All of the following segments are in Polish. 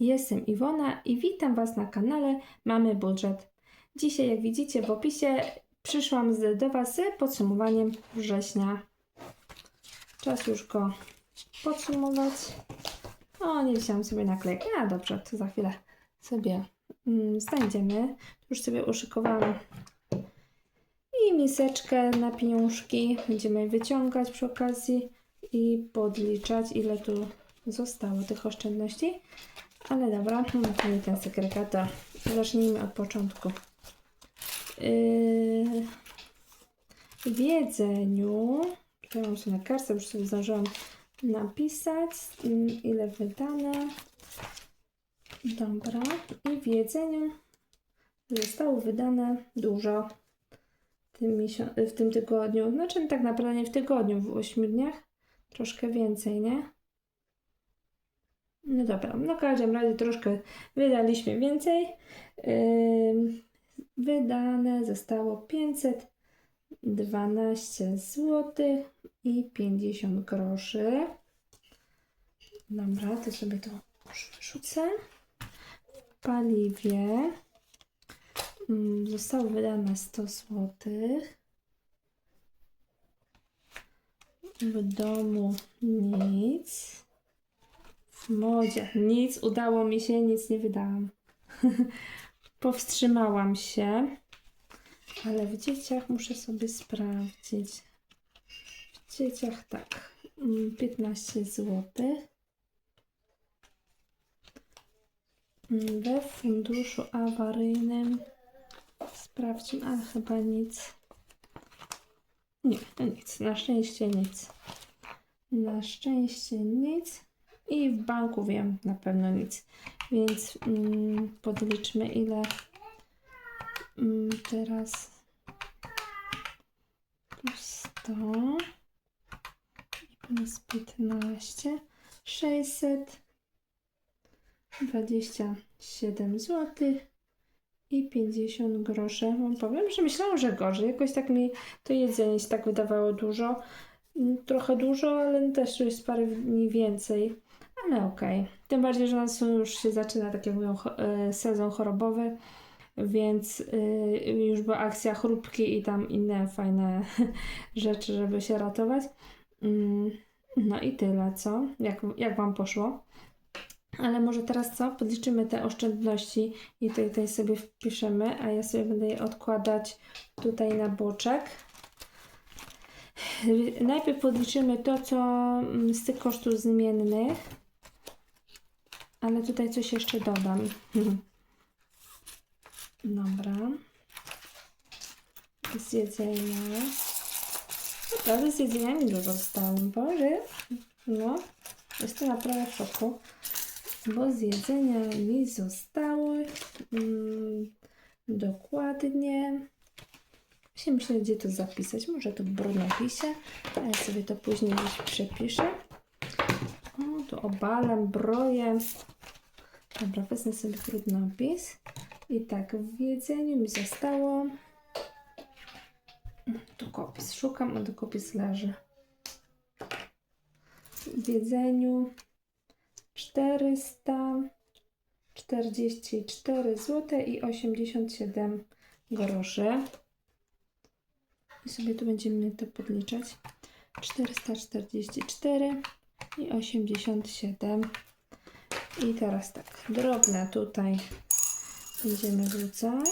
Jestem Iwona i witam Was na kanale Mamy Budżet. Dzisiaj, jak widzicie w opisie, przyszłam do Was z podsumowaniem września. Czas już go podsumować. O, nie wziąłam sobie naklejki. A dobrze, to za chwilę sobie mm, znajdziemy. Już sobie uszykowałam i miseczkę na pieniążki. Będziemy wyciągać przy okazji i podliczać, ile tu zostało tych oszczędności. Ale dobra, nie ten segregator. Zacznijmy od początku. Yy, w jedzeniu, tutaj mam sobie na kartce, już sobie zdążyłam napisać, mm, ile wydane. Dobra, i w jedzeniu zostało wydane dużo w tym, w tym tygodniu. Znaczy tak naprawdę nie w tygodniu, w 8 dniach. Troszkę więcej, nie? No dobra, no w każdym razie troszkę wydaliśmy więcej. Wydane zostało 512 zł i 50 groszy. Dobra, to sobie to już wyrzucę. W paliwie zostało wydane 100 zł. W domu nic. Modzie nic. Udało mi się, nic nie wydałam. Powstrzymałam się. Ale w dzieciach muszę sobie sprawdzić. W dzieciach tak. mm, 15 zł. Mm, We funduszu awaryjnym sprawdźmy, ale chyba nic. Nie, nic. Na szczęście nic. Na szczęście nic. I w banku wiem na pewno nic. Więc mm, podliczmy ile mm, teraz plus 100 i plus 15 627 zł i 50 groszy. Wam powiem, że myślałam, że gorzej. Jakoś tak mi to jedzenie się tak wydawało dużo. Mm, Trochę dużo, ale też jest parę dni więcej. Ale okej. Tym bardziej, że nas już się zaczyna, tak jak mówią, e, sezon chorobowy, więc y, już była akcja chrupki i tam inne fajne rzeczy, żeby się ratować. Mm, No i tyle, co? Jak, jak Wam poszło? Ale może teraz co? Podliczymy te oszczędności i tutaj, tutaj sobie wpiszemy, a ja sobie będę je odkładać tutaj na boczek. Najpierw podliczymy to, co mm, z tych kosztów zmiennych. Ale tutaj coś jeszcze dodam. Dobra. Z jedzenia. Naprawdę z jedzeniami dużo dostałam. Boże. No. Jestem naprawdę w szoku. Bo z jedzenia mi zostało mm, dokładnie. Się myślę, gdzie to zapisać. Może to w brudnopisie, a ja sobie to później gdzieś przepiszę. Tu obalam, broję. Dobra, wezmę sobie brudnopis. I tak, w jedzeniu mi zostało. Długopis. Szukam, a długopis leży. W jedzeniu 444 zł i 87 groszy. I sobie tu będziemy to podliczać. 444 i 87. I teraz tak, drobne tutaj będziemy wrzucać.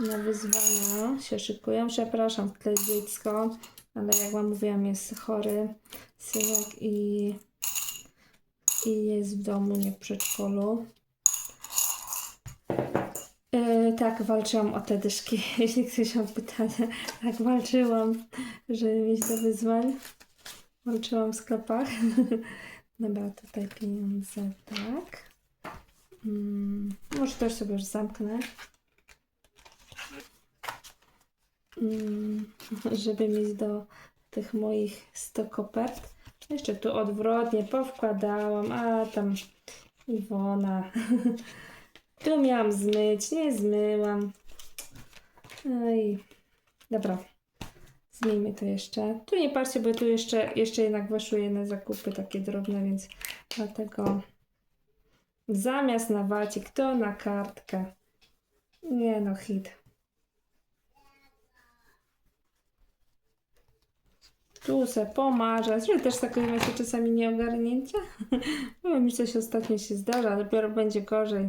Na wyzwania się szykują. Przepraszam, tle dziecko, ale jak Wam mówiłam, jest chory synek i, i jest w domu, nie w przedszkolu. Yy, tak, walczyłam o te dyszki. Jeśli ktoś ma pytanie, tak walczyłam, żeby mieć do wyzwań. Walczyłam w sklepach. Dobra, tutaj pieniądze, tak. Mm, może też sobie już zamknę. Mm, żeby mieć do tych moich 100 kopert. Jeszcze tu odwrotnie powkładałam, a tam Iwona. tu miałam zmyć, nie zmyłam. Oj, dobra. Zmyjmy to jeszcze. Tu nie patrzcie, bo tu jeszcze, jeszcze jednak weszły jedne zakupy takie drobne, więc dlatego Zamiast na wacik, to na kartkę. Nie no, hit. Tu se pomarzać, że też takie macie czasami nieogarnięcia. No mi coś ostatnio się zdarza, dopiero będzie gorzej.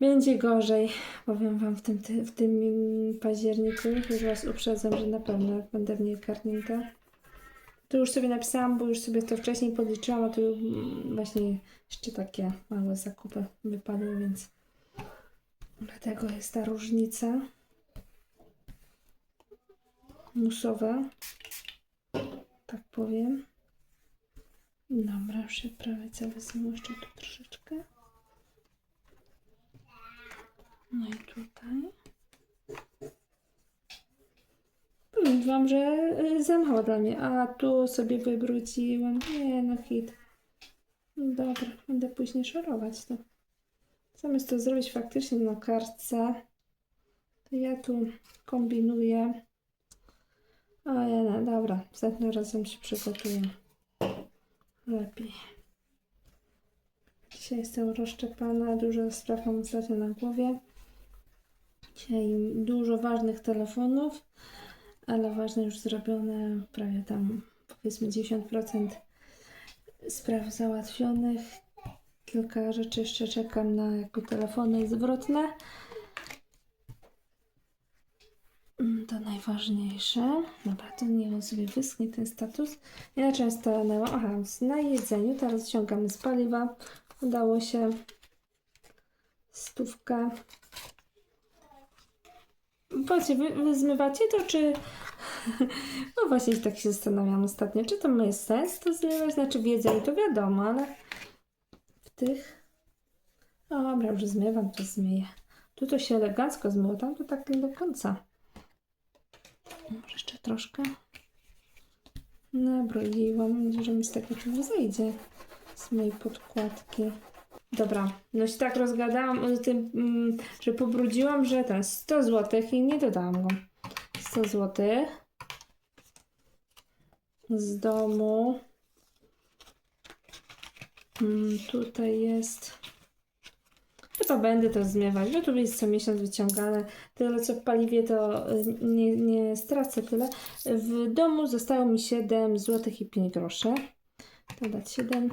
Będzie gorzej. Powiem Wam w tym, ty- w tym październiku, już Was uprzedzam, że na pewno będę w niej karnięta. To już sobie napisałam, bo już sobie to wcześniej podliczyłam, a tu mm, właśnie jeszcze takie małe zakupy wypadły, więc dlatego jest ta różnica musowa, tak powiem. Dobra, przyprawica wezmę jeszcze tu troszeczkę. No i tutaj. Powiem wam, że y, za mało dla mnie. A tu sobie wybrudziłam. Nie no, hit. No Dobra, będę później szorować to. Zamiast to zrobić faktycznie na kartce, to ja tu kombinuję. Ja, no, dobra, następnym razem się przygotuję. Lepiej. Dzisiaj jestem rozszczepana, dużo spraw mam ostatnio na głowie. Dzisiaj dużo ważnych telefonów, ale ważne już zrobione, prawie tam powiedzmy 10% spraw załatwionych. Kilka rzeczy jeszcze czekam na jakby telefony zwrotne. To najważniejsze. Dobra, to niech on sobie wyschnie ten status. Ja często stanęłam, aha, na jedzeniu, teraz ściągamy z paliwa. Udało się stówkę. Powiedzcie, wy, wy zmywacie to, czy... No właśnie tak się zastanawiam ostatnio, czy to ma jest sens to zmywać? Znaczy w jedzeniu to wiadomo, ale w tych... No dobra, już zmywam, to zmyję. Tu to się elegancko zmyło, tam to tak nie do końca. Może jeszcze troszkę. Nabroiłam. Mam nadzieję, że mi z tego tu zejdzie. Z mojej podkładki. Dobra, no się tak rozgadałam o tym, mm, że pobrudziłam, że ten 100 zł i nie dodałam go. 100 zł z domu. Mm, tutaj jest. Chyba będę to zmywać, bo tu jest co miesiąc wyciągane. Tyle co w paliwie to y, nie, nie stracę tyle. W domu zostało mi 7 zł i 5 groszy. Dodać 7.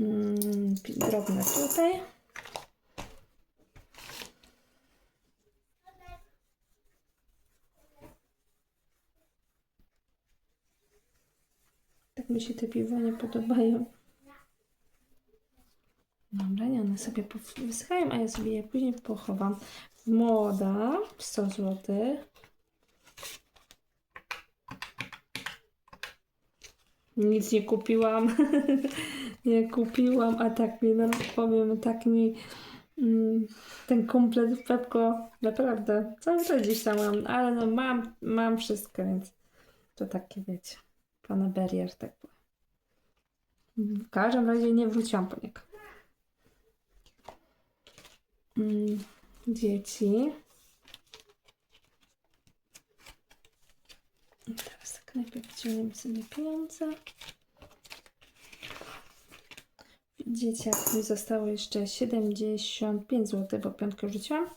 Mm, drobne tutaj. Tak mi się te piwa nie podobają. Dobra, nie one sobie wysychają, a ja sobie je później pochowam. Moda 100 zł. Nic nie kupiłam. nie kupiłam, a tak mi, no powiem, tak mi mm, ten komplet Pepko naprawdę cały czas gdzieś tam mam, ale no mam, mam wszystko, więc to takie wiecie, pana berier, tak powiem. W każdym razie nie wróciłam po niego. Mm, dzieci. I Teraz tak najpierw wyciągniemy sobie pieniądze. Dzieciak mi zostało jeszcze 75 zł, bo piątkę rzuciłam.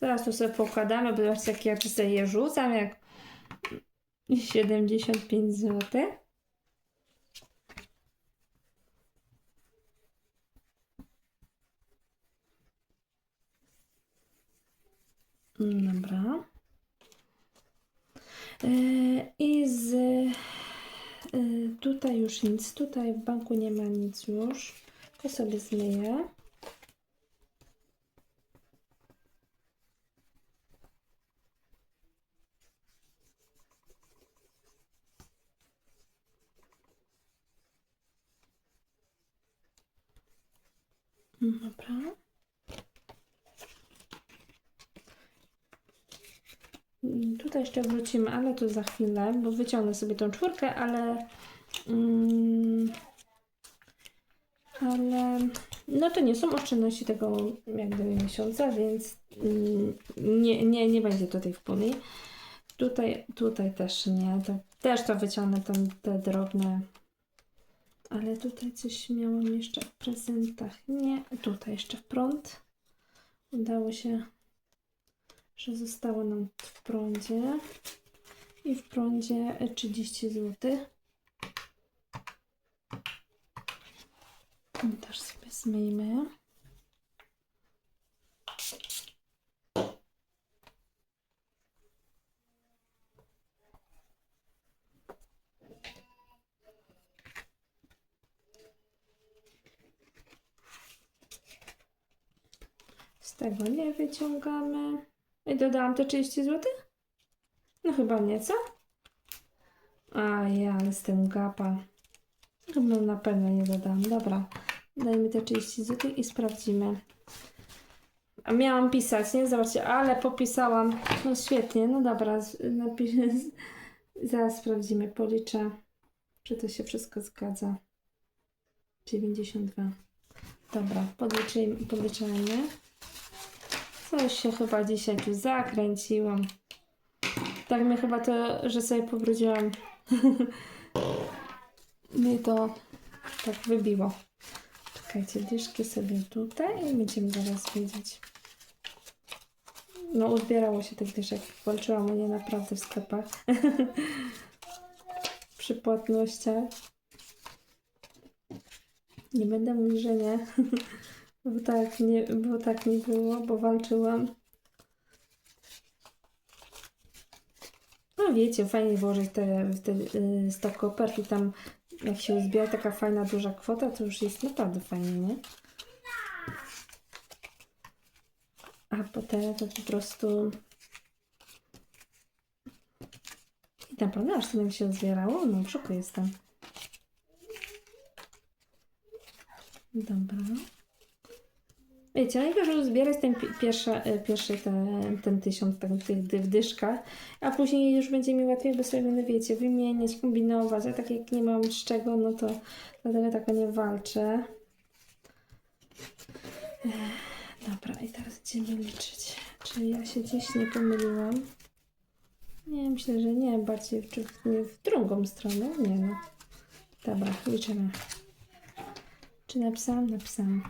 Zaraz to sobie pokładamy, bo zobaczcie jak ja tu sobie je rzucam, jak 75 zł. Dobra. E, I z e, tutaj już nic. Tutaj w banku nie ma nic już. To sobie zmyję. Dobra. Tutaj jeszcze wrócimy, ale to za chwilę, bo wyciągnę sobie tą czwórkę, ale. Mm, ale. No to nie są oszczędności tego jakby miesiąca, więc mm, nie, nie, nie będzie tutaj w puli. Tutaj, tutaj też nie. To, też to wyciągnę tam te drobne. Ale tutaj coś miałam jeszcze w prezentach. Nie, tutaj jeszcze w prąd. Udało się, że zostało nam w prądzie. I w prądzie 30 zł. Też sobie zmyjmy. Z tego nie wyciągamy. I dodałam te 30 zł? No chyba nie, co? A ja, tym gapa. Chyba na pewno nie dodam. Dobra, dajmy te 30 zł i sprawdzimy. A miałam pisać, nie? Zobaczcie, ale popisałam. No świetnie, no dobra, napiszę. Zaraz sprawdzimy, policzę, czy to się wszystko zgadza. 92. Dobra, podliczyjmy, podliczajmy. Coś się chyba dzisiaj tu zakręciłam. Tak mnie chyba to, że sobie pobrudziłam. mnie to tak wybiło. Czekajcie, dyszki sobie tutaj i będziemy zaraz wiedzieć. No, uzbierało się tych dyszek. Walczyłam o nie naprawdę w sklepach. Przy płatnościach. Nie będę mówić, że nie. Bo tak nie, bo tak nie było, bo walczyłam. No wiecie, fajnie włożyć te, te y, 100 kopert i tam jak się uzbiera taka fajna, duża kwota, to już jest naprawdę fajnie, nie? A potem to po prostu... I naprawdę aż mi się uzbierało? No w szoku jestem. Dobra. Wiecie, najgorzej zbierać ten pi- pierwszy, e, pierwszy ten, ten tysiąc tak, tych w dyszkach, a później już będzie mi łatwiej, bo sobie będę, wiecie, wymieniać, kombinować, a tak jak nie mam z czego, no to dlatego tak nie walczę. Dobra, i teraz będziemy liczyć. Czy ja się gdzieś nie pomyliłam? Nie, myślę, że nie. Bardziej w, w, w drugą stronę. Nie no. Dobra, liczymy. Czy napisałam? Napisałam.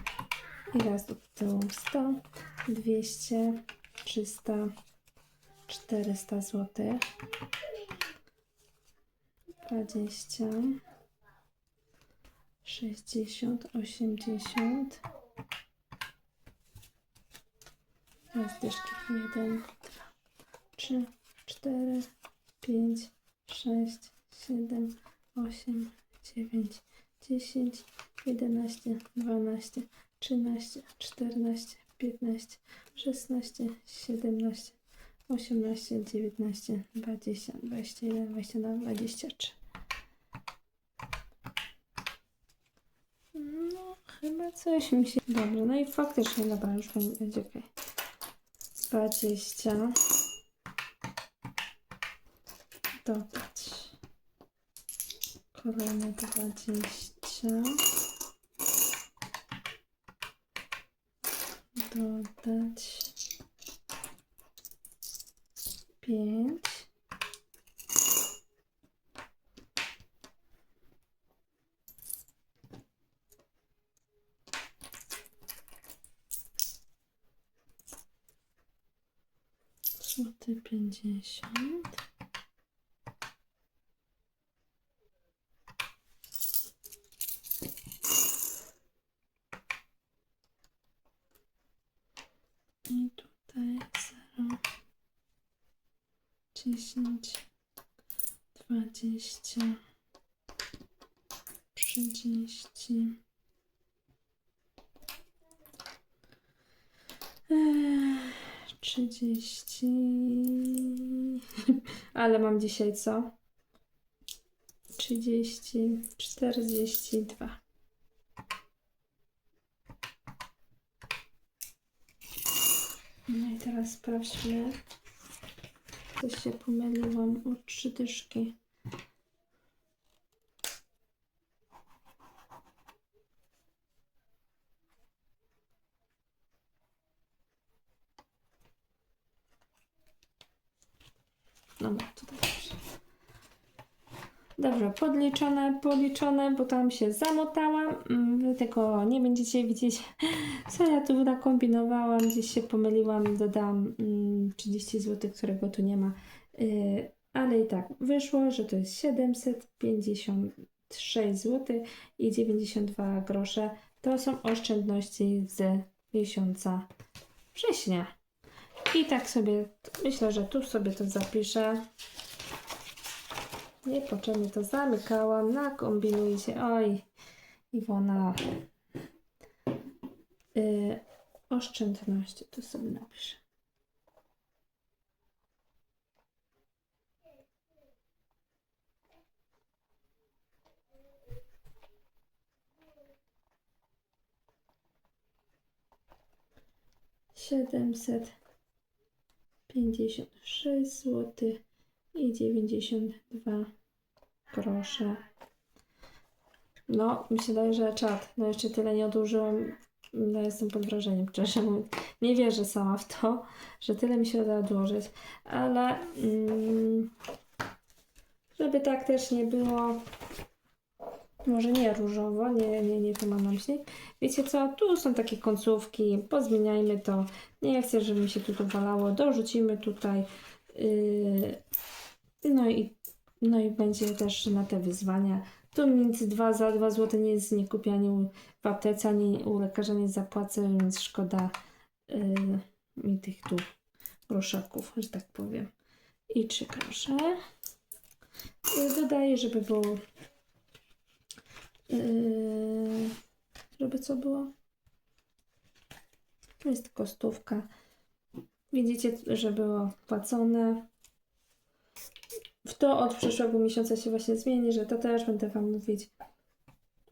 I raz do tyłu 100, 200, 300, 400 zł. 20, 60, 80. Raz dyszki. 1, 2, 3, 4, 5, 6, 7, 8, 9, 10, 11, 12, 13, 14, 15, 16, 17, 18, 19, 20, 21, 22, 23. No, chyba coś mi się... Dobra, no i faktycznie, dobra, już będzie ok. 20. Dodać. Kolejne 20. dodać pięć. Złoty pięćdziesiąt. I tutaj 0, 10, 20, 30. Eee, 30. Ale mam dzisiaj co? 30, 42. No i teraz sprawdźmy. Coś się pomyliłam o trzy dyszki. Dobra, tutaj dobrze. Podliczone, policzone, bo tam się zamotałam. Mm, Wy tego nie będziecie widzieć, co ja tu nakombinowałam. Gdzieś się pomyliłam, dodałam mm, 30 zł, którego tu nie ma. Yy, ale i tak wyszło, że to jest 756 zł i 92 grosze. To są oszczędności z miesiąca września. I tak sobie, myślę, że tu sobie to zapiszę. Niepotrzebnie to zamykałam, nakombinujcie. Oj, Iwona. Yy, oszczędności, tu sobie napiszę. Siedemset pięćdziesiąt sześć złotych i dziewięćdziesiąt dwa grosze. No, mi się daje, że czad. No jeszcze tyle nie odłożyłam. No jestem pod wrażeniem, szczerze mówiąc. Nie wierzę sama w to, że tyle mi się uda odłożyć. Ale mm, żeby tak też nie było, może nie różowo, nie, nie, nie to mam na myśli. Wiecie co, tu są takie końcówki, pozmieniajmy to. Nie chcę, żeby mi się tu to walało. Dorzucimy tutaj. Yy, no i, no i będzie też na te wyzwania. Tu nic dwa za 2 zł nie jest nie kupię ani w aptece, ani u lekarza nie zapłacę, więc szkoda yy, mi tych tu groszaków, że tak powiem. I trzy grosze. Yy, dodaję, żeby było yy, żeby co było? To jest tylko stówka. Widzicie, że było płacone. W to od przyszłego miesiąca się właśnie zmieni, że to też będę Wam mówić.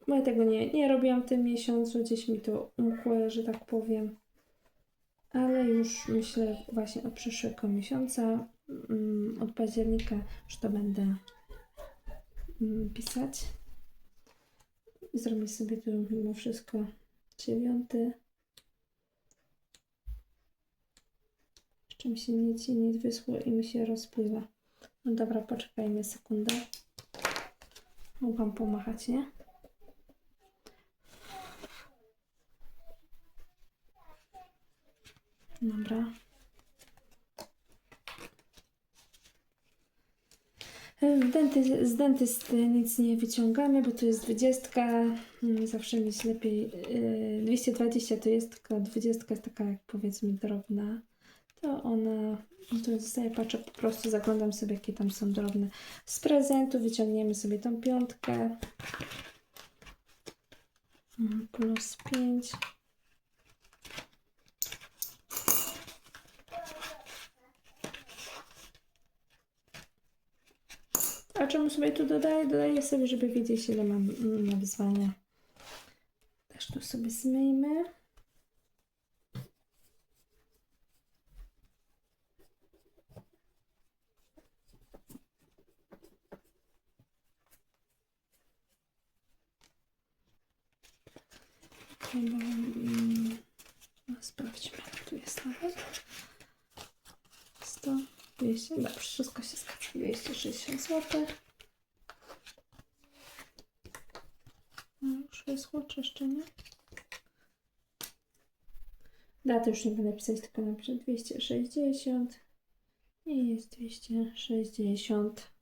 Bo ja tego nie, nie robiłam w tym miesiącu, gdzieś mi to umkło, że tak powiem. Ale już myślę właśnie od przyszłego miesiąca, mm, od października, że to będę mm, pisać. Zrobię sobie tu mimo wszystko dziewiąty. Jeszcze mi się nic, nic wyschło i mi się rozpływa. No dobra, poczekajmy sekundę. Mogłam pomachać, nie? Dobra. Z dentysty, z dentysty nic nie wyciągamy, bo tu jest 20. mm, Zawsze mieć lepiej. yy, 220 to jest, tylko 20 jest taka jak powiedzmy drobna. To ona. To zostaje patrzę, po prostu zaglądam sobie, jakie tam są drobne. Z prezentu wyciągniemy sobie tą piątkę. Mm, Plus 5. A czemu sobie tu dodaję? Dodaję sobie, żeby wiedzieć, ile mam mm, na wyzwania. Też tu sobie zmyjmy. Chyba, mm, no, sprawdźmy, tu jest nawet. 100, 200, dobrze, wszystko się zgadza. 260 zł. No, już wyschło, czy jeszcze nie? Daty już nie będę pisać, tylko napiszę 260. I jest 260.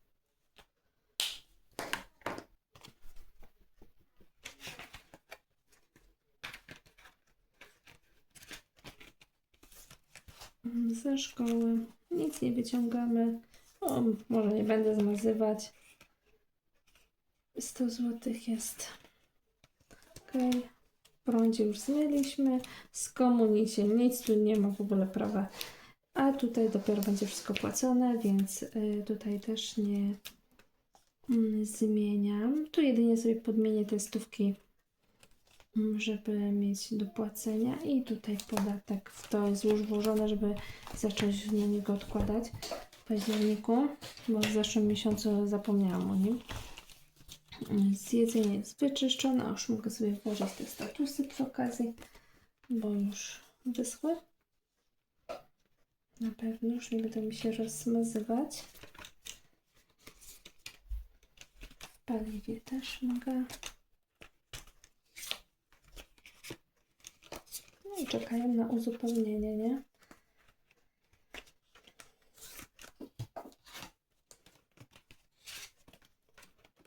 Mm, Ze szkoły nic nie wyciągamy. O, może nie będę zmazywać. 100 zł jest. Ok. Prądzie już zmyliśmy. Z komunii nic tu nie ma w ogóle prawa. A tutaj dopiero będzie wszystko płacone, więc y, tutaj też nie mm, zmieniam. Tu jedynie sobie podmienię te stówki, żeby mieć do płacenia. I tutaj podatek w to jest już włożone, żeby zacząć na niego odkładać w październiku, bo w zeszłym miesiącu zapomniałam o nim. Z jedzenia jest wyczyszczone, już mogę sobie włożyć te statusy przy okazji, bo już wyschły. Na pewno już nie będą mi się rozmazywać. paliwie też mogę. I czekają na uzupełnienie, nie?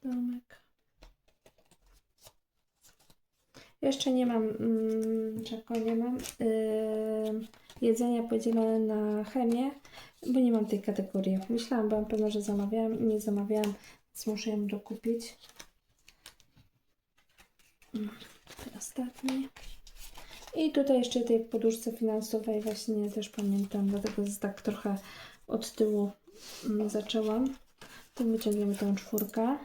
Domek. Jeszcze nie mam, mm, czego nie mam, yy, jedzenia podzielone na chemię, bo nie mam tej kategorii. Myślałam, byłam pewna, że zamawiałam i nie zamawiałam, więc muszę ją dokupić. Mm, Ostatni. I tutaj jeszcze tej poduszce finansowej właśnie też pamiętam, dlatego z- tak trochę od tyłu mm, zaczęłam. Tu wyciągniemy tą czwórkę.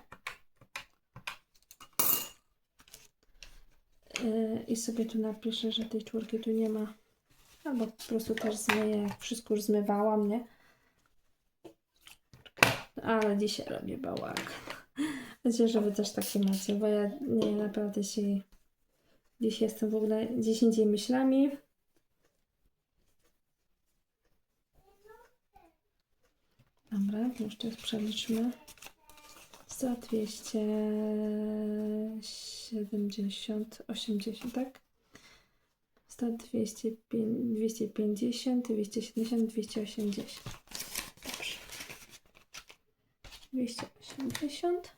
Yy, I sobie tu napiszę, że tej czwórki tu nie ma. Albo po prostu też zmyję, wszystko już zmywałam, nie? Ale dzisiaj robię bałagan. Myślę, że wy też takie macie, bo ja nie naprawdę się Dziś jestem w ogóle gdzieś indziej myślami. Dobra, jeszcze przeliczmy. 100, 270, 80, tak? 100, 200, 250, 270, 280. Dobrze. 280.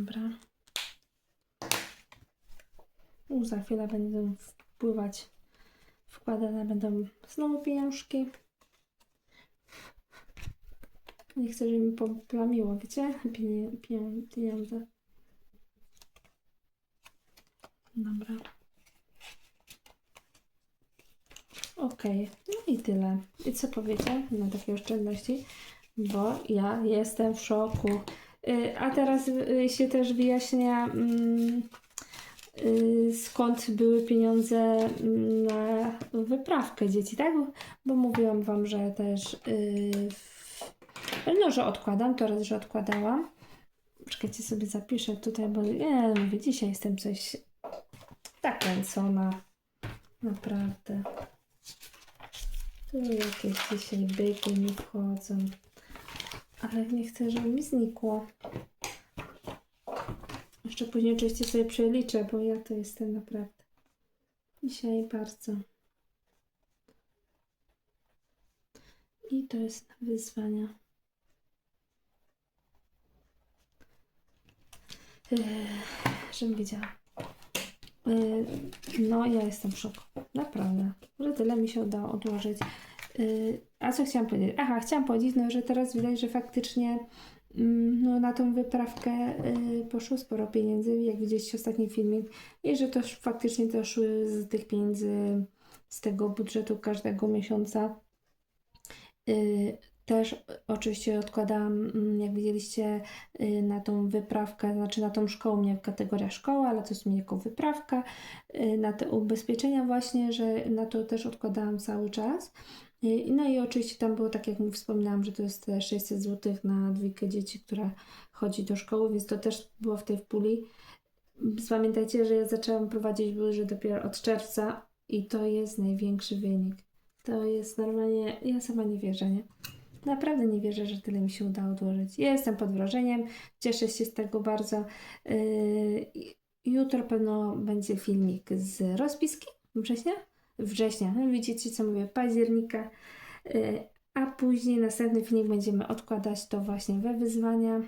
Dobra. U, za chwilę będą wpływać, wkładane będą znowu pieniążki. Nie chcę, żeby mi poplamiło, wiecie? Pienie, pienią- pieniądze. Dobra. Okej, no i tyle. I co powiecie na takie oszczędności? Bo ja jestem w szoku. Y, A teraz y, się też wyjaśnia, mm, y, skąd były pieniądze mm, na wyprawkę dzieci, tak? Bo mówiłam Wam, że też, no, że odkładam, to raz, że odkładałam. Czekajcie, sobie zapiszę tutaj, bo nie, mówię, dzisiaj jestem coś tak kręcona. Naprawdę. Tu jakieś dzisiaj byki mi wchodzą. Ale nie chcę, żeby mi znikło. Jeszcze później oczywiście sobie przeliczę, bo ja to jestem naprawdę dzisiaj bardzo. I to jest na wyzwania. Yy, żebym wiedziała. Yy, no, ja jestem w szoku. Naprawdę. Że tyle mi się udało odłożyć. Yy, a co chciałam powiedzieć? Aha, chciałam powiedzieć, no, że teraz widać, że faktycznie mm, no, na tą wyprawkę yy, poszło sporo pieniędzy, jak widzieliście ostatni filmik, i że to faktycznie to szły z tych pieniędzy, z tego budżetu każdego miesiąca. Yy, też oczywiście odkładałam, mm, jak widzieliście, yy, na tą wyprawkę, znaczy na tą szkołę, nie kategoria szkoła, ale jest mi jako wyprawka, yy, na te ubezpieczenia właśnie, że na to też odkładałam cały czas. No i oczywiście tam było, tak jak wspominałam, że to jest te 600 zł na dwójkę dzieci, która chodzi do szkoły, więc to też było w tej puli. Pamiętajcie, że ja zaczęłam prowadzić że dopiero od czerwca i to jest największy wynik. To jest normalnie, ja sama nie wierzę, nie? Naprawdę nie wierzę, że tyle mi się udało odłożyć. Ja jestem pod wrażeniem, cieszę się z tego bardzo. Yy, jutro pewno będzie filmik z rozpiski września. Września, no widzicie co mówię, października. Yy, a później następny filmik będziemy odkładać to właśnie we wyzwania.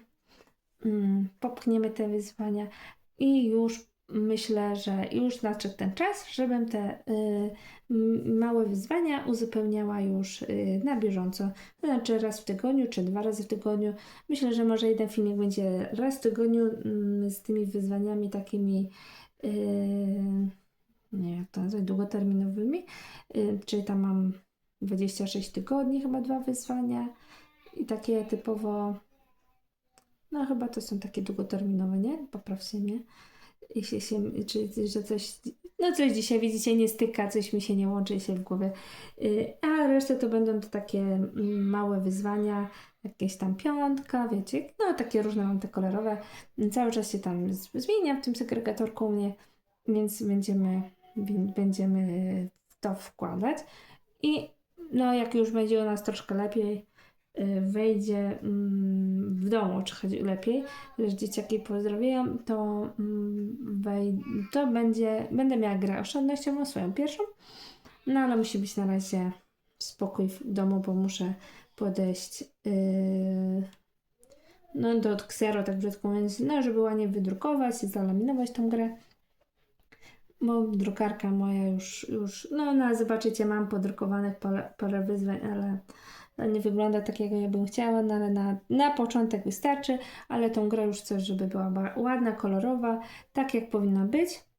Mm, popchniemy te wyzwania i już myślę, że już nadszedł ten czas, żebym te y, małe wyzwania uzupełniała już y, na bieżąco. To znaczy raz w tygodniu, czy dwa razy w tygodniu. Myślę, że może jeden filmik będzie raz w tygodniu mm, z tymi wyzwaniami takimi, y, nie jak to nazwać, długoterminowymi. Y, czyli tam mam 26 tygodni, chyba dwa wyzwania i takie typowo, no chyba to są takie długoterminowe, nie? Poprawcie mnie jeśli się, czy, że coś, no coś dzisiaj widzicie nie styka, coś mi się nie łączy się w głowie, Yy, a resztę to będą to takie mm, małe wyzwania, jakieś tam piątka, wiecie, no takie różne mam te kolorowe, cały czas się tam z- zmieniam w tym segregatorku u mnie, więc będziemy, będziemy to wkładać. I no, jak już będzie u nas troszkę lepiej, y, wejdzie mm, w domu, czy chodzi lepiej, że dzieciaki pozdrowiają, to, mm, to będzie, będę miała grę oszczędnościową, swoją pierwszą, no ale musi być na razie spokój w domu, bo muszę podejść yy, no, do Xero, tak brzydko mówiąc, no, żeby ładnie wydrukować i zalaminować tą grę. Bo drukarka moja już, już no, no zobaczycie, mam podrukowanych parę, wyzwań, ale no, nie wygląda tak, jak ja bym chciała, no, ale na, na początek wystarczy, ale tą grę już chcę, żeby była ładna, kolorowa, tak jak powinna być.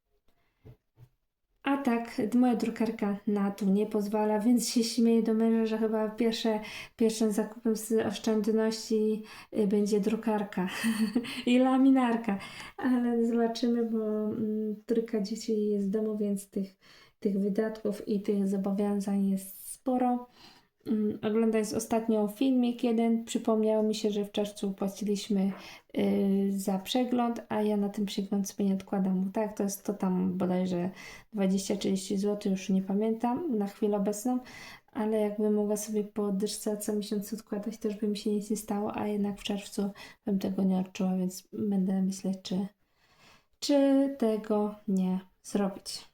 A tak, moja drukarka na to nie pozwala, więc się śmieję do męża, że chyba pierwsze, pierwszym zakupem z oszczędności y, będzie drukarka i laminarka. Ale zobaczymy, bo mm, trójka dzieci jest w domu, więc tych, tych wydatków i tych zobowiązań jest sporo. Mm, Oglądając ostatnio filmik jeden, przypomniało mi się, że w czerwcu płaciliśmy y, za przegląd, a ja na ten przegląd sobie nie odkładam. Tak, to jest to tam bodajże 20-30 zł, już nie pamiętam na chwilę obecną, ale jakbym mogła sobie po dyszce co miesiąc odkładać, też by mi się nic nie stało, a jednak w czerwcu bym tego nie odczuła, więc będę myśleć, czy, czy tego nie zrobić.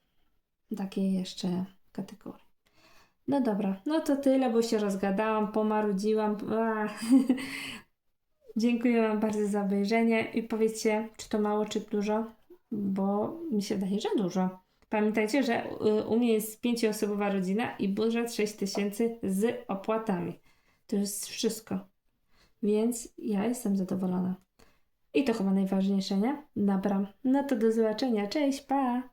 Takiej jeszcze kategorii. No dobra, no to tyle, bo się rozgadałam, pomarudziłam. Dziękuję Wam bardzo za obejrzenie i powiedzcie, czy to mało, czy dużo, bo mi się wydaje, że dużo. Pamiętajcie, że y, u mnie jest pięcioosobowa rodzina i budżet 6 tysięcy z opłatami. To jest wszystko. Więc ja jestem zadowolona. I to chyba najważniejsze, nie? Dobra. No to do zobaczenia. Cześć, pa!